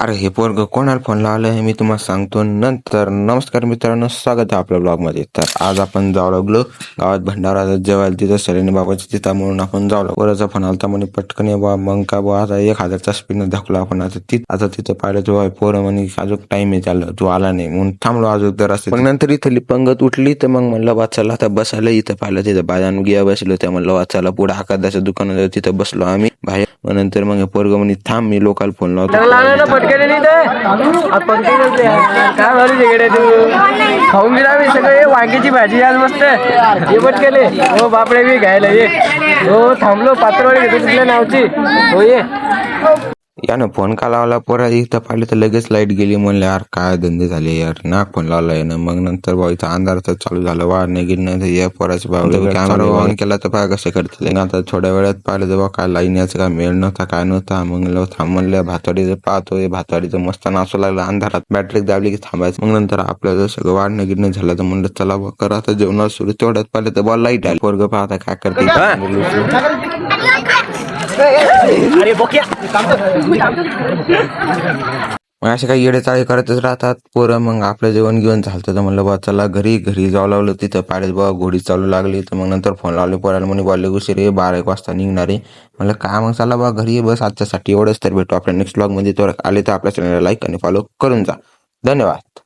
अरे हे पोरग कोणाला फोन लावला आहे मी तुम्हाला सांगतो. नंतर नमस्कार मित्रांनो स्वागत आहे आपल्या ब्लॉगमध्ये तर आज आपण जाऊ लागलो गावात भंडारा जेवायला. तिथं सरेने बाबाची तिथं म्हणून आपण जाऊ लागलो. पोराचा फोन आलता म्हणे पटकन ये बा मग का बा आता एक हजारचा स्पिन दाखवला आपण. आता तिथं आता तिथं पाहिलं तो पोरं म्हणे अजून टाइम आहे चाललं तू आला नाही. म्हणून थांबलो अजून तर असं मग नंतर इथली पंगत उठली तर मग म्हणलं बा चला आता बसायला इथं पाहिलं तिथं बाजान गिया बसलो त्या म्हणलं बा चला पुढे हाकादाच्या दुकानात तिथं बसलो आम्ही. बाहेर. मग नंतर मग पोरग म्हणे थांब मी लोकाल फोन लावतो. खाऊन गेला मी सगळे. वांग्याची भाजी आज मस्त. हे पटकन हो बापडे मी घ्यायला ये. हो थांबलो. पात्र घेतो तुझ्या नावची. हो ये. यानं फोन का लावला? पोरा इथं पाहिलं तर लगेच लाइट गेली म्हणले यार काय धंदे झाले? यार ना फोन लावला यानं. मग नंतर भाऊ इथं अंधार तर चालू झालं. वाढणं गिरणं या पोराचे भाऊ कॅमेरा ऑन केला तर पाय कसं करतील. आता थोड्या वेळात पाहिलं तर बा काय लाईन याचं काय मेळ नव्हता काय नव्हता. मग म्हणलं थांब म्हणलं भातवाडीचं पाहतो हे भातवाडीचं मस्त नाचू लागलं. अंधारात बॅटरी दाबली की थांबायचं. मग नंतर आपलं सगळं वाढणं गिरणं झालं तर म्हणलं चला बा करा आता जेवणाला सुरू. तेवढ्यात पाहिलं तर बा लाइट आली. पोरग पाहता काय करते. मग असे काही येडे चाळी करतच राहतात. पोरं मग आपलं जेवण घेऊन झालं तर म्हणलं बा चला घरी. घरी जाऊ लागलं तिथं. पाडत बा घोडी चालू लागली. तर मग नंतर फोन लावले पोराला. म्हणे बोलले उशीर आहे. बारा एक वाजता निघणार आहे. म्हणलं काय मग? चला बा घरी बस आजच्यासाठी एवढंच. तर भेटू आपल्या नेक्स्ट ब्लॉगमध्ये तर आले तर आपल्या चॅनलला लाईक आणि फॉलो करून जा. धन्यवाद.